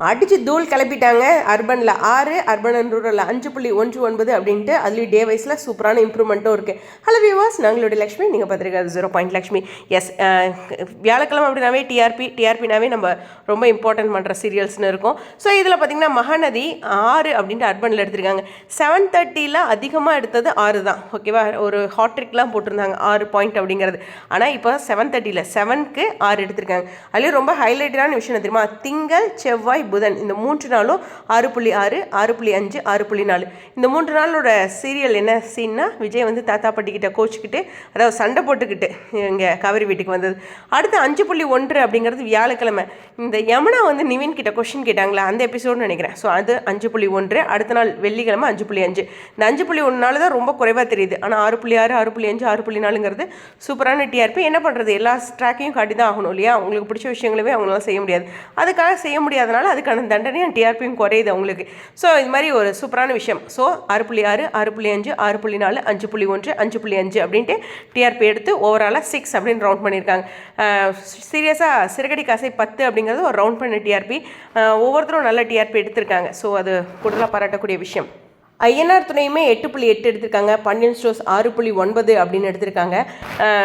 அடித்து தூள் கிளப்பிட்டாங்க அர்பனில். ஆறு அர்பன் அண்ட் ரூரலில் அஞ்சு புள்ளி ஒன்று ஒன்பது அப்படின்ட்டு அதுலேயும் டே வைஸில் சூப்பரான இம்ப்ரூவ்மெண்ட்டும் இருக்குது ஹலோ வியூவர்ஸ் நாங்களுடைய லக்ஷ்மி நீங்கள் பார்த்துருக்காது ஜீரோ பாயிண்ட் லக்ஷ்மி. எஸ் வியாழக்கிழமை அப்படின்னாவே டிஆர்பி டிஆர்பினாவே நம்ம ரொம்ப இம்பார்ட்டன்ட் பண்ணுற சீரியல்ஸ்னு இருக்கும். ஸோ இதில் பார்த்தீங்கன்னா மகாநதி ஆறு அப்படின்ட்டு அர்பனில் எடுத்திருக்காங்க. செவன் தேர்ட்டியில் அதிகமாக எடுத்தது ஆறு தான். ஓகேவா ஒரு ஹாட்ரிக்லாம் போட்டிருந்தாங்க ஆறு பாயிண்ட் அப்படிங்கிறது. ஆனால் இப்போ செவன் தேர்ட்டியில் செவனுக்கு ஆறு எடுத்திருக்காங்க. அதுலேயும் ரொம்ப ஹைலைட்டடான விஷயம் தெரியுமா? திங்கள் செவ்வாய் புதன். இந்த மூன்று நாளும் ஆறு புள்ளி ஆறு ஆறு புள்ளி அஞ்சு ஆறு புள்ளி நாலு. இந்த மூன்று நாளோட சீரியல் என்ன சீன்னா விஜய் வந்து தாத்தா பாட்டிக்கிட்ட கோச்சிக்கிட்டு அதாவது சண்டை போட்டுக்கிட்டு இங்கே கவரி வீட்டுக்கு வந்தது. அடுத்து அஞ்சு புள்ளி ஒன்று அப்படிங்கிறது வியாழக்கிழமை. இந்த யமுனா வந்து நிவின் கிட்ட கொஷின் கேட்டாங்களா அந்த எபிசோடுன்னு நினைக்கிறேன். ஸோ அது அஞ்சு புள்ளி ஒன்று அடுத்த நாள் வெள்ளிக்கிழமை அஞ்சு புள்ளி அஞ்சு. இந்த அஞ்சு புள்ளி ஒன்றுனால தான் ரொம்ப குறைவாக தெரியுது. ஆனால் ஆறு புள்ளி ஆறு ஆறு புள்ளி அஞ்சு ஆறு புள்ளி நாலுங்கிறது சூப்பரான டிஆர்பி என்ன பண்ணுறது எல்லா ட்ராக்கையும் காட்டி தான் ஆகணும் இல்லையா? உங்களுக்கு பிடிச்ச விஷயங்களுமே அவங்களால செய்ய முடியாது. அதுக்காக செய்ய முடியாதனால அதுக்கான தண்டனையும் டிஆர்பியும் குறையுது அவங்களுக்கு. ஸோ இது மாதிரி ஒரு சூப்பரான விஷயம். ஸோ ஆறு புள்ளி ஆறு ஆறு புள்ளி அஞ்சு ஆறு புள்ளி நாலு அஞ்சு புள்ளி ஒன்று அஞ்சு புள்ளி அஞ்சு அப்படின்ட்டு டிஆர்பி எடுத்து ஓவராலாக சிக்ஸ் அப்படின்னு ரவுண்ட் பண்ணியிருக்காங்க. சீரியஸாக சிறுகடி காசை பத்து அப்படிங்கிறது ஒரு ரவுண்ட் பண்ண டிஆர்பி ஒவ்வொருத்தரும் நல்ல டிஆர்பி எடுத்திருக்காங்க. ஸோ அது கூடுதலாக பாராட்டக்கூடிய விஷயம். ஐஎன்ஆர் துணையுமே எட்டு புள்ளி எட்டு எடுத்திருக்காங்க. பண்டியன் ஸ்டோர்ஸ் ஆறு புள்ளி ஒன்பது அப்படின்னு எடுத்திருக்காங்க.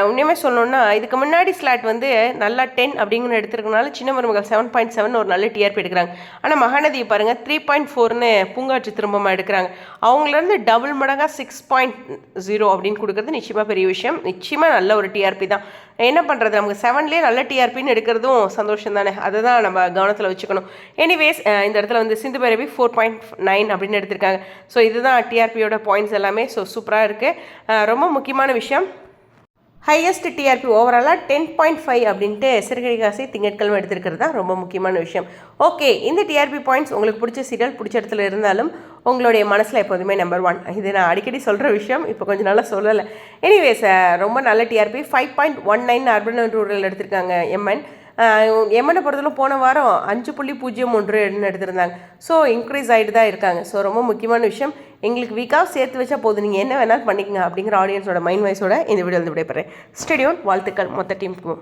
உண்மையுமே சொல்லணும்னா இதுக்கு முன்னாடி ஸ்லாட் வந்து நல்லா டென் அப்படிங்கிற எடுத்திருக்கனால சின்ன மருமகள் செவன் பாயிண்ட் செவன் ஒரு நல்ல டிஆர்பி எடுக்கிறாங்க. ஆனால் மகாநதியை பாருங்கள் த்ரீ பாயிண்ட் ஃபோர்னு பூங்காற்று திரும்பமாக எடுக்கிறாங்க. அவங்களேருந்து டபுள் மடங்காக சிக்ஸ் பாயிண்ட் ஜீரோ அப்படின்னு கொடுக்குறது நிச்சயமாக பெரிய விஷயம். நிச்சயமாக நல்ல ஒரு டிஆர்பி தான். என்ன பண்ணுறது நமக்கு செவன்லேயே நல்ல டிஆர்பின்னு எடுக்கிறதும் சந்தோஷம் தானே அதை தான் நம்ம கவனத்தில் வச்சுக்கணும். எனிவேஸ் இந்த இடத்துல வந்து Sindhu Bhairavi four point nine அப்படின்னு எடுத்திருக்காங்க. ஸோ ஸோ இதுதான் டிஆர்பியோட பாயிண்ட்ஸ் எல்லாமே. ஸோ சூப்பராக இருக்குது ரொம்ப முக்கியமான விஷயம். ஹையஸ்ட் டிஆர்பி ஓவராலாக டென் பாயிண்ட் ஃபைவ் அப்படின்ட்டு சிறுகடி காசை திங்கட்கிழமை எடுத்திருக்கிறது தான் ரொம்ப முக்கியமான விஷயம். ஓகே இந்த டிஆர்பி பாயிண்ட்ஸ் உங்களுக்கு பிடிச்ச சீரியல் பிடிச்ச இடத்துல இருந்தாலும் உங்களுடைய மனசில் எப்போதுமே நம்பர் ஒன் இது நான் அடிக்கடி சொல்கிற விஷயம் இப்போ கொஞ்சம் நாளாக சொல்லலை. எனிவேஸ் ரொம்ப நல்ல TRP five point one nine urban rural எடுத்திருக்காங்க எம்என் எம்மனை பொறுத்தவரைக்கும் போன வாரம் அஞ்சு புள்ளி பூஜ்ஜியம் ஒன்று எடுத்திருந்தாங்க. ஸோ இன்க்ரீஸ் ஆகிட்டு தான் இருக்காங்க. ஸோ ரொம்ப முக்கியமான விஷயம். எங்களுக்கு வீக்காக சேர்த்து வச்சா போதும். நீங்கள் என்ன வேணாலும் பண்ணிக்கங்க அப்படிங்கிற ஆடியன்ஸோட மைண்ட் வைஸோட இந்த வீடியோ வந்து விடைபெறேன். ஸ்டேடியோன் வாழ்த்துக்கள். மொத்த டீமுக்கும்